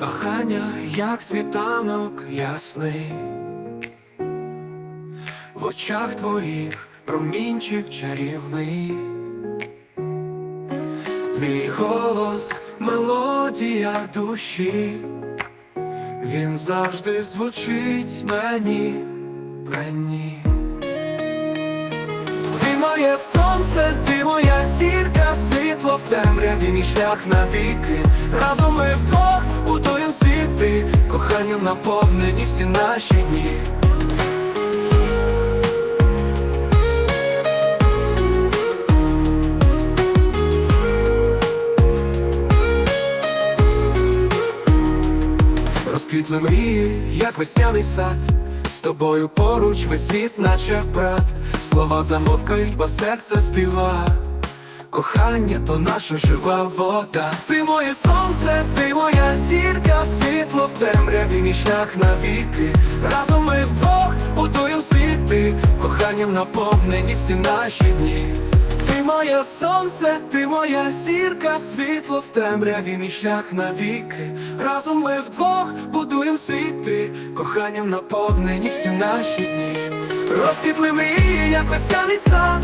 кохання, як світанок ясний, в очах твоїх промінчик чарівний, твій голос, мелодія душі, він завжди звучить мені, мені. Ти моє сонце, ти моя зірка, світло в темряві, мій шлях навіки. Разом ми вдвох будуєм світи, коханням наповнені всі наші дні. Розквітли мрії, як весняний сад, з тобою поруч весь світ, наче брат, слова замовкають, бо серце співа. Кохання то наша жива вода. Ти моє сонце, ти моя зірка, світло в темряві, мій шлях навіки. Разом ми вдвох будуєм світи, коханням наповнені всі наші дні. Ти моє сонце, ти моя зірка, світло в темряві, мій шлях навіки. Разом ми вдвох будуєм світи, коханням наповнені всі наші дні. Розквітли мрії, як весняний сад,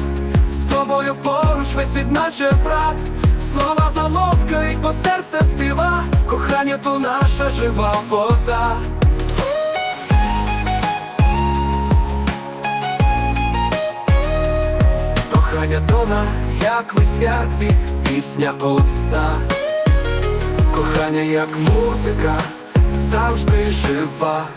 з тобою поруч весь світ наче брат. Слова замовкають, бо серце співа, кохання то наша жива вода. Кохання тона, як веснярці, пісня одна. Кохання як музика, завжди жива.